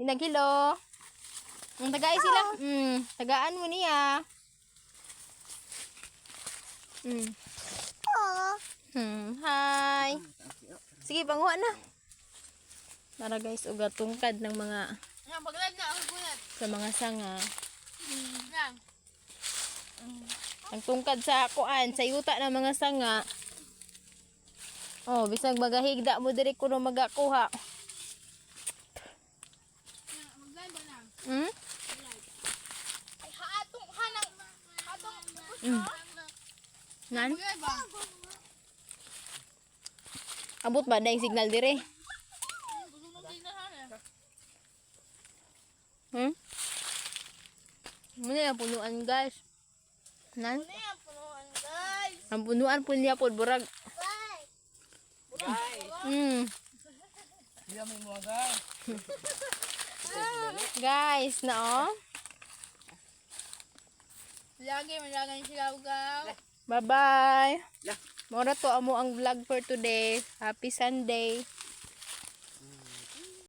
Inaghilo. Ang tagay sila. Mm, tagaan mo niya. Mm. Hmm, hi. Sige, panguha na. Tara guys, uga tungkad ng mga sa mga sanga. Ang tungkad sa kuan, sa yuta ng mga sanga. Oh, bisag magahigda mo diri kuno magakuha. Yan, Mag-live ba na? Hmm? Ay, haatong, hanang, hatong, Mm. Nan? ba? Abot ba na yung signal dire? Hmm? Muna yung punuan guys. Nan? Ano yan, punuan guys? Ang punuan po niya po, burag. Hmm. Guys, na oh. Lagi, malagan sila ugaw. Bye-bye. Mora to amo ang vlog for today. Happy Sunday.